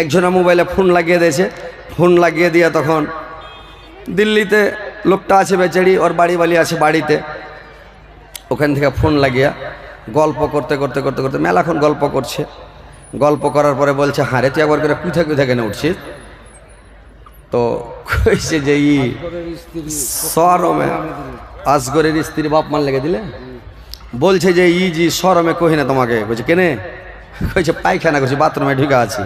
একজনা মোবাইলে ফোন লাগিয়ে দিয়েছে। ফোন লাগিয়ে দিয়ে তখন দিল্লিতে লোকটা আছে বেচারি, ওর বাড়ি বাড়ি আছে বাড়িতে। ওখান থেকে ফোন লাগিয়া গল্প করতে করতে করতে করতে মেলাক্ষণ গল্প করছে। গল্প করার পরে বলছে হারে তুই একবার করে কুথা কুথা কেন উঠছিস? তো কইছে যে, ই সরমে, আসগরের স্ত্রী বাপ মান লেগে দিলে? বলছে যে, ই জি, সরমে কহি না তোমাকে। বলছে, কেনে? কইছে, পায়খানা করছি, বাথরুমে ঢুকা আছি।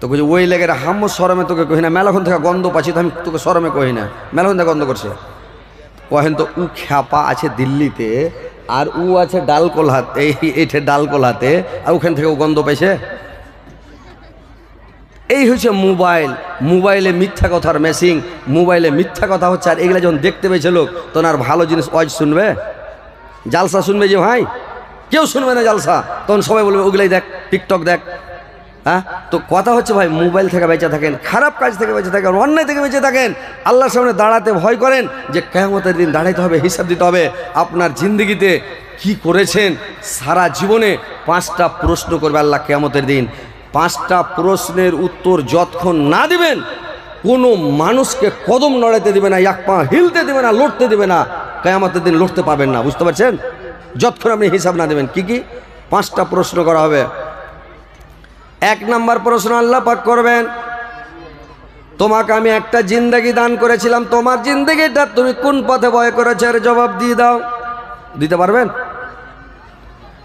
তো কইছে ওই লেগে হাম সরমে তোকে কহি না। মেলাখন থেকে গন্ধ পাচ্ছি তো আমি তোকে সরমে কহি না। মেলাখন থেকে গন্ধ করছে। কহেন তো, উ খ্যাপা আছে দিল্লিতে আর উ আছে ডালকোলহাত এই এইঠে ডালকোলহাতে আর ওখান থেকে ও গন্ধ পাইছে? এই হচ্ছে মোবাইল। মোবাইলে মিথ্যা কথার মেসিং মোবাইলে মিথ্যা কথা হচ্ছে আর এগুলো যখন দেখতে পেয়েছে লোক, তখন আর ভালো জিনিস ওয়াজ শুনবে? জালসা শুনবে যে ভাই? কেউ শুনবে না জালসা। তখন সবাই বলবে, ওগুলাই দেখ, টিকটক দেখ। হ্যাঁ? তো কথা হচ্ছে ভাই, মোবাইল থেকে বেঁচে থাকেন, খারাপ কাজ থেকে বেঁচে থাকেন, অন্যায় থেকে বেঁচে থাকেন, আল্লাহর সামনে দাঁড়াতে ভয় করেন যে কেমতের দিন দাঁড়াইতে হবে, হিসাব দিতে হবে, আপনার জিন্দগিতে কি করেছেন, সারা জীবনে পাঁচটা প্রশ্ন করবে আল্লাহ কেমতের দিন। পাঁচটা প্রশ্নের উত্তর যতক্ষণ না দিবেন, কোনো মানুষকে কদম নড়াইতে দিবে না, এক পা হিলতে দিবে না, লড়তে দিবে না, কেয়ামতের দিন লড়তে পারবেন না, বুঝতে পারছেন? যতক্ষণ আপনি হিসাব না দেবেন, কি কি? পাঁচটা প্রশ্ন করা হবে। এক নাম্বার প্রশ্ন আল্লাহ পাক করবেন, তোমাকে আমি একটা জিন্দগি দান করেছিলাম, তোমার জিন্দগিটা তুমি কোন পথে ভয় করেছ? এর জবাব দিয়ে দাও। দিতে পারবেন?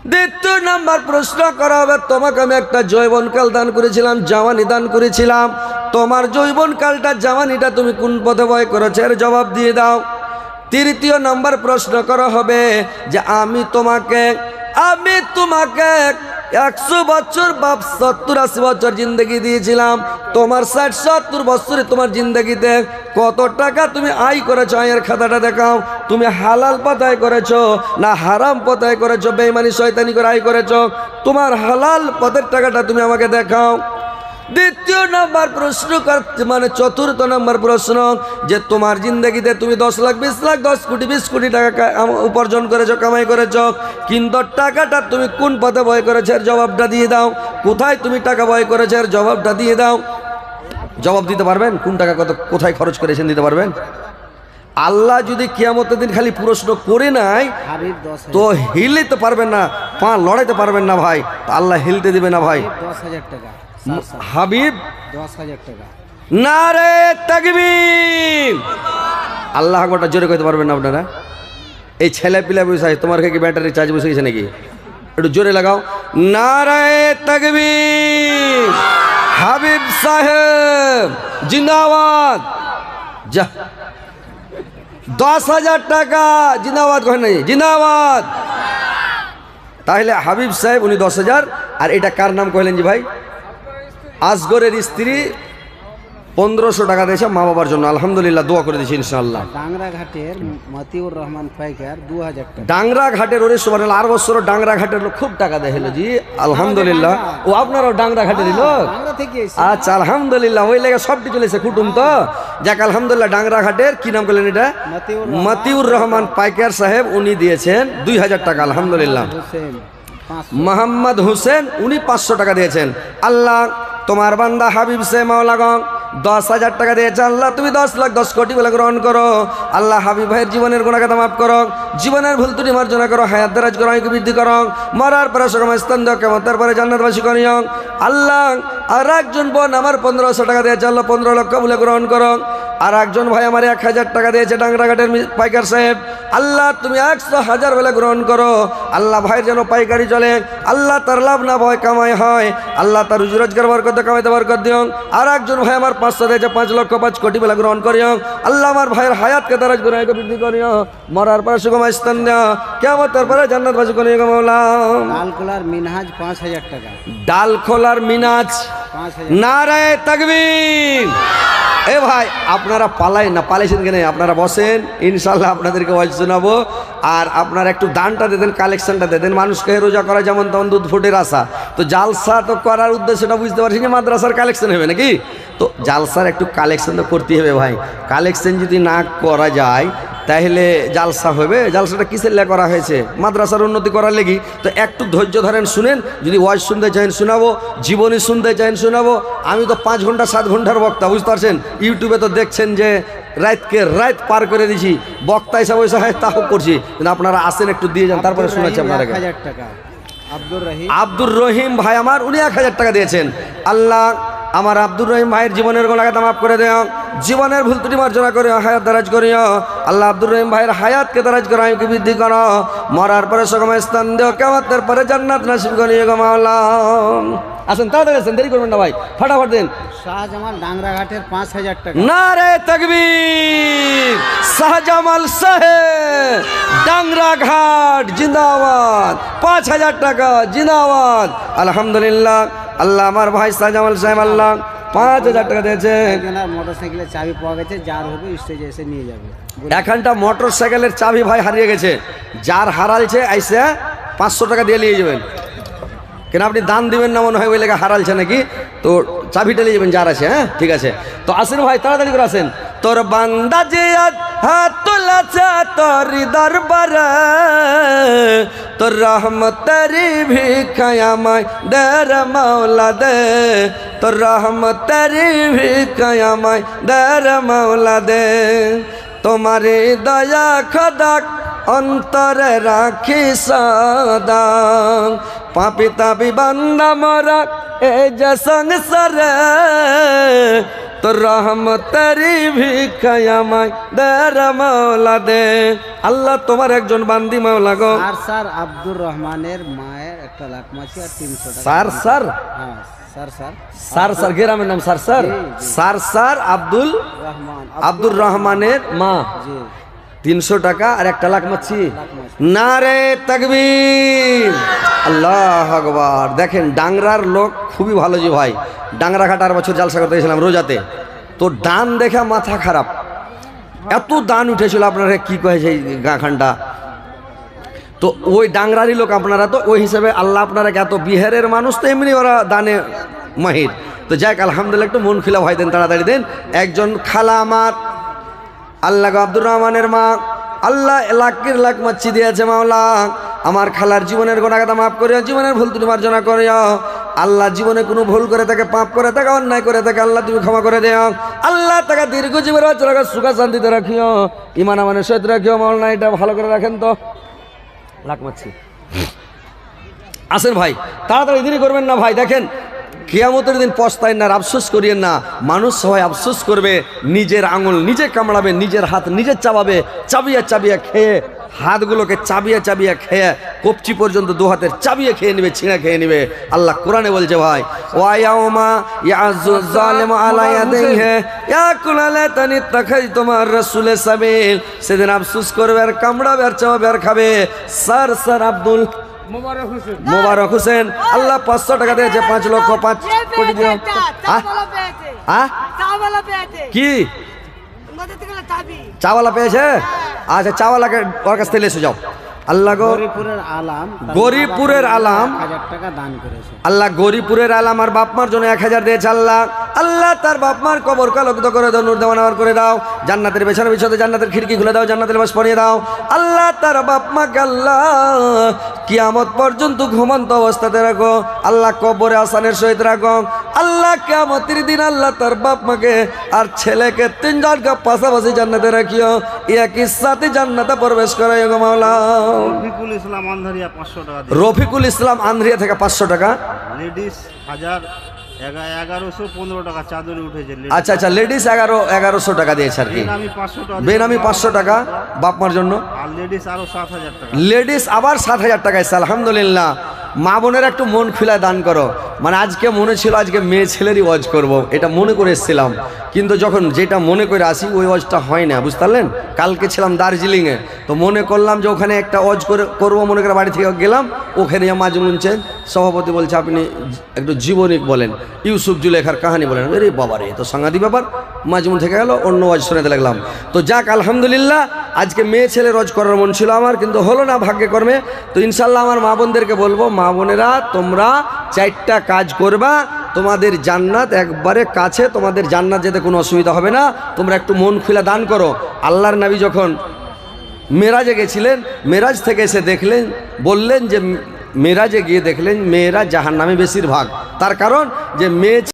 দ্বিতীয় নাম্বার প্রশ্ন করা হবে, তোমাকে আমি একটা জৈবনকাল দান করেছিলাম, জাওয়ানি দান করেছিলাম। তোমার জৈবনকালটা, জাওয়ানিটা তুমি কোন পথে ভয় করেছ? এর জবাব দিয়ে দাও। তৃতীয় নাম্বার প্রশ্ন করা হবে যে, আমি তোমাকে আমি তোমাকে একশো বছর বাপ সত্তর আশি বছর জিন্দগি দিয়েছিলাম। তোমার ষাট, সত্তর বছরে তোমার জিন্দগিতে কত টাকা তুমি আয় করেছ? আয়ের খাতাটা দেখাও। তুমি হালাল পথায় করেছ না হারাম পথায় করেছ? বেইমানি, শয়তানি করে আয় করেছ। তোমার হালাল পথের টাকাটা তুমি আমাকে দেখাও। দ্বিতীয় নম্বর প্রশ্ন মানে চতুর্থ নম্বর প্রশ্ন যে তোমার জিন্দগিতে তুমি দশ লাখ বিশ লাখ দশ কোটি বিশ কোটি টাকা উপার্জন করেছ কামাই করেছ কিন্তু টাকাটা তুমি কোন পথে বয় করেছ এর জবাবটা দিয়ে দাও। কোথায় তুমি টাকা বয় করেছ এর জবাবটা দিয়ে দাও। জবাব দিতে পারবেন? কোন টাকা কত কোথায় খরচ করেছেন দিতে পারবেন? আল্লাহ যদি কিয়ামতের দিন খালি প্রশ্ন করে নাই তো হিলতে পারবেন না পা লড়াইতে পারবেন না ভাই। আল্লাহ হিলতে দিবে না ভাই। দশ হাজার টাকা। হাবিব। দশ হাজার টাকা। না রে তাকবীর। আল্লাহ গোটা জোরে কইতে পারবেন না আপনারা? এই ছেলে পিলা বসে তোমার কি ব্যাটারি চার্জ বসে গেছে নাকি? একটু জোরে লাগাও। না রে তাকবীর। হাবিব সাহেব জিন্দাবাদ। যা। দশ হাজার টাকা জিন্দাবাদ কহেন নাই। জিন্দাবাদ। তাহলে হাবিব সাহেব উনি দশ হাজার। আর এটা কার নাম কহিলেন জি ভাই? আসগরের স্ত্রী পনেরোশো টাকা দিয়েছে মা বাবার জন্য। আলহামদুলিল্লাহ দোয়া করে দিয়েছি ইনশাল্লাহ ডাংরা ঘাটের মতিউর রহমান পাইকার দু হাজার টাকা। ডাংরা ঘাটের ওরে আর বছর ডাংরা ঘাটের লোক খুব টাকা দেয় হলো জি। আলহামদুলিল্লাহ। ও আপনারাও ডাংরা ঘাটের লোক এসে আচ্ছা আলহামদুলিল্লাহ ওই লেগে সবটি চলেছে কুটুম তো। যাক আলহামদুলিল্লাহ ডাংরা ঘাটের কি নাম করলেন এটা? মতিউর মতিউর রহমান পাইকার সাহেব উনি দিয়েছেন দুই হাজার টাকা আলহামদুলিল্লাহ। মোহাম্মদ হোসেন উনি পাঁচশো টাকা দিয়েছেন। আল্লাহ তোমার বান্দা হাবিব সে মাওলাগং দশ হাজার টাকা দিয়েছে আল্লাহ, তুমি দশ লাখ, দশ কোটি বলে গ্রহণ করো। আল্লাহ হাবিব ভাইয়ের জীবনের গুণাগাতা মাফ করো। জীবনের ভুল ত্রুটি মার্জনা করো, হায়াত দারাজ করো, আয়কে বৃদ্ধি করো। মরার পরে সকম স্থান দাও কেমন তারপরে জান্নাতবাসী করিও। আল্লাহ আর একজন বোন আমার পনেরোশো টাকা দিয়েছে আল্লাহ পনেরো লক্ষ বলে গ্রহণ করো। আর একজন ভাই আমার এক হাজার টাকা দিয়েছে ডাংরাঘাটের পাইকার সাহেব আল্লাহ তুমি একশো হাজার বেলা গ্রহণ করো। আল্লাহ ভাইয়ের যেন পাইকারি চলে। আল্লাহ তার লাভ না ভয় কামাই হয়। আল্লাহ তার রুজি রোজগার বরকত কামাইতে বরকত দিও আর একজন ভাই আমার পাঁচশো দিয়েছে পাঁচ লক্ষ পাঁচ কোটি বেলা গ্রহণ করিও আল্লাহ আমার ভাইয়ের হায়াতকে তারাজ করে বৃদ্ধি করিও মরার পরে সুগম স্থান দেও। কেমন তারপরে জান্নাত বাসী করিও গমালাম লালকোলার মিনহাজ পাঁচ হাজার টাকা। ডাল খোলার মিনাজ। নারায় তাকবীর। এ ভাই আপনারা পালাই না পালাইছেন কেন আপনারা বসেন ইনশাল্লাহ আপনাদেরকে শোনাবো আর আপনার একটু দানটা দেন কালেকশনটা দেন। মানুষকে রোজা করা যেমন তেমন দুধ ফুটের আশা তো জালসা তো করার উদ্দেশ্যটা বুঝতে পারছি যে মাদ্রাসার কালেকশন হবে নাকি? তো জালসার একটু কালেকশন তো করতেই হবে ভাই। কালেকশন যদি না করা যায়, তাহলে জালসা হবে। জালসাটা কিসের লে করা হয়েছে? মাদ্রাসার উন্নতি করার লেগি। তো একটু ধৈর্য ধরেন, শুনেন। যদি ওয়াজ শুনতে চান, শোনাবো। জীবনী শুনতে চান, শোনাবো। আমি তো পাঁচ ঘণ্টা, সাত ঘণ্টার বক্তা, বুঝতে পারছেন? ইউটিউবে তো দেখছেন যে রাতকে রাত পার করে দিছি। বক্তা হিসাবে ওইসব হয় তাও করছি। কিন্তু আপনারা আসেন একটু দিয়ে যান তারপরে শোনাচ্ছি আপনারা টাকা। আব্দুর রহিম। আব্দুর রহিম ভাই আমার উনি এক হাজার টাকা দিয়েছেন। আল্লাহ আমার আব্দুর রহিম ভাইয়ের জীবনের গোলাঘাত মাফ করে দেও। জীবনের ভুল ত্রুটি মার্জনা করিও হায়াত দারাজ করিও। আল্লাহ আব্দুর রহিম ভাইয়ের হায়াতকে দারাজ করো আয়ুকে বৃদ্ধি করো। মরার পরে সকমে স্থান দেও কেমতের পরে জান্নাত নাসিব করিও গো মাওলা আসেন তাড়াতাড়ি আসেন দেরি করবেন না ভাই। ফাটাফাট দেন। শাহজামাল ডাংরাঘাটের পাঁচ হাজার টাকা। না রে তকবীর শাহজামাল সাহেব ডাংরা ঘাট জিন্দাবাদ। পাঁচ হাজার টাকা জিন্দাবাদ। আলহামদুলিল্লাহ আল্লাহ আমার ভাই শাহজামাল সাহেব আল্লাহ পাঁচ হাজার টাকা দিয়েছে। একজনের মোটর সাইকেলের চাবি পাওয়া গেছে যার হবে স্টেজে এসে নিয়ে যাবে। এখানটা মোটর সাইকেলের চাবি ভাই হারিয়ে গেছে। যার হারালছে আইসে পাঁচশো টাকা দিয়ে নিয়ে যাবেন। কেন আপনি দান দিবেন না মনে হয়, ওই লেগে হারালছে নাকি? তো চাবিটা নিয়ে যাবেন যার আছে হ্যাঁ? ঠিক আছে। তো আসেন ভাই, তাড়াতাড়ি করে আসেন। তোর বান্দা যে হাত তোলাছে তোর দরবার, তোর রহমতেরি ভিখায়ামায় দের মাওলা দে। তোর রহমতেরি ভিখায়ামায় দের মাওলা দে। তোমারে দয়া খদাক অন্তরে রাখি সদা। পাপি তাপি বান্দা মরা এ যে সংসারে। তোর রহমতেরি ভিখায়ামায় দের মাওলা দে। আল্লাহ তোমার একজন বান্দি মাওলা গো। আর স্যার আব্দুর রহমানের মায়ের একটা লাখ মাছি আর তিনশো টাকা। Sir sir. হ্যাঁ স্যার স্যার। গ্রামের নাম sir sir. Sir sir Abdul Rahman Abdur রহমানের মা। জি। তিনশো টাকা আর একটা লাখ মাছি। না রে তাকবীর। আল্লাহ আকবার। দেখেন, ডাংরার লোক খুবই ভালো যে ভাই। ডাংরা ঘাটার বছর জালসা করতে গেছিলাম রোজাতে। তো ডান দেখে মাথা খারাপ। এত দান উঠেছিল আপনারা কি কয়েছে গাখানটা? তো ওই ডাংরারি লোক আপনারা তো, ওই হিসেবে আল্লাহ আপনারা এত বিহারের মানুষ তো এমনি ওরা দানে মাহির। তো যাক আলহামদুলিল্লাহ, একটু মন খিলা ভাই দেন, তাড়াতাড়ি দেন। একজন খালা আমার আল্লাহ আব্দুর রহমানের মা, আল্লাহ লাখের লাখ মাচ্ছি দিয়েছে মাওলা। আমার খালার জীবনের গোনাগাতা মাফ করিও, জীবনের ভুল তুমি মার্জনা করিও। আল্লাহ জীবনে কোনো ভুল করে তাকে পাপ করে তাকে অন্যায় করে তাকে আল্লাহ তুমি ক্ষমা করে দেও। আল্লাহ তাকে দীর্ঘ বাচ্চা রাখো সুখা শান্তিতে রাখিও। ইমান আমানের সহিত রাখিও মাওলানা, এটা ভালো করে রাখেন তো। লাখ মাচ্ছি আসেন ভাই, তাড়াতাড়ি দেরি করবেন না ভাই, দেখেন কেয়ামতের দিন পস্তায় না আফসোস করিয়েন না। মানুষ সবাই আফসোস করবে, নিজের আঙুল নিজে কামড়াবে, নিজের হাত নিজে চাবাবে, চাবিয়া চাবিয়া খেয়ে, হাতগুলোকে চাবিয়া চাবিয়া খেয়ে, কপচি পর্যন্ত দু হাতের চাবিয়ে খেয়ে নেবে, ছিঁড়ে খেয়ে নেবে। আল্লাহ কোরআনে বলছে, ভাই ইয়াকুলালা তানি তোমার সেদিন আফসোস করবে, আর কামড়াবে, আর চাবাবে, আর খাবে। Sir sir Abdul Mobarak Hossain. আল্লাহ পাঁচশো টাকা দিয়েছে পাঁচ লক্ষ পাঁচ কোটি? কি? চাওয়ালা পেয়েছে? আচ্ছা চাওয়ালাকে ওর কাছ থেকে এসে যাও। আল্লাহ গরিপুরের আলাম গরিপুরের আলাম। এক হাজার টাকা দান করেছে। আল্লাহ গরিপুরের আল আমার বাপমার জন্য এক হাজার দিয়েছে আল্লাহ। আল্লাহ তার বাপমার কবর কালকিত করে দাও নূর দেওয়ানার করে দাও। জান্নাতের পেছনে পিছনে জান্নাতের খিড়কি খুলে দাও জান্নাতের বাস পরিয়ে দাও। আল্লাহ তার বাপমাকে আল্লাহ কিয়ামত পর্যন্ত ঘুমন্ত অবস্থাতে রাখো। আল্লাহ কবরে আসানের সহিত রাখো। আল্লাহ কিয়ামতের দিন আল্লাহ তার বাপ মাকে আর ছেলেকে তিনজনকে পাশাপাশি জান্নাতে রাখিও। একই সাথে জান্নাতে প্রবেশ করাই গো মাওলা। রফিকুল ইসলাম আন্ধারিয়া পাঁচশো টাকা রফিকুল ইসলাম আন্দ্রিয়া থেকে পাঁচশো টাকা। লেডিস হাজার আচ্ছা আচ্ছা লেডিস এগারো এগারোশো টাকা দিয়েছে আর কি। বেনামি পাঁচশো টাকা বাপমার জন্য। আর লেডিস আরও সাত হাজার লেডিস আবার সাত হাজার টাকা এসছে আলহামদুলিল্লাহ। মা বোনের একটু মন খুলে দান করো। মানে আজকে মনে ছিল, আজকে মেয়ে ছেলেরই ওয়াজ করব। এটা মনে করে এসেছিলাম। কিন্তু যখন যেটা মনে করে আসি, ওই ওয়াজটা হয় না, বুঝতে পারলেন? কালকে ছিলাম দার্জিলিংয়ে, তো মনে করলাম যে ওখানে একটা ওয়াজ করে, করব মনে করে বাড়ি থেকে গেলাম, ওখানে মাজমুন চেন সভাপতি বলছে, আপনি একটু জীবনিক বলেন, ইউসুফ জুলেখার কাহানি বলেন। আরে বাবা রে তো সাংঘাতি ব্যাপার। মাজমুন থেকে গেল, অন্য ওয়াজ শোনাতে লাগলাম। তো যাক, আলহামদুলিল্লাহ, আজকে মেয়ে ছেলে রোজ করার মন ছিল আমার, কিন্তু হলো না ভাগ্যে কর্মে। তো ইনশাল্লাহ আমার মা বোনদেরকে বলব, মা বোনেরা, তোমরা চারটা কাজ করবা, তোমাদের জান্নাত একবারে কাছে, তোমাদের জান্নাত যেতে কোনো অসুবিধা হবে না। তোমরা একটু মন খুলে দান করো। আল্লাহর নাবি যখন মেরাজে গেছিলেন, মেরাজ থেকে এসে দেখলেন, বললেন যে মেরাজে গিয়ে দেখলেন, মেয়েরা জাহান নামে বেশিরভাগ। তার কারণ যে মেয়ে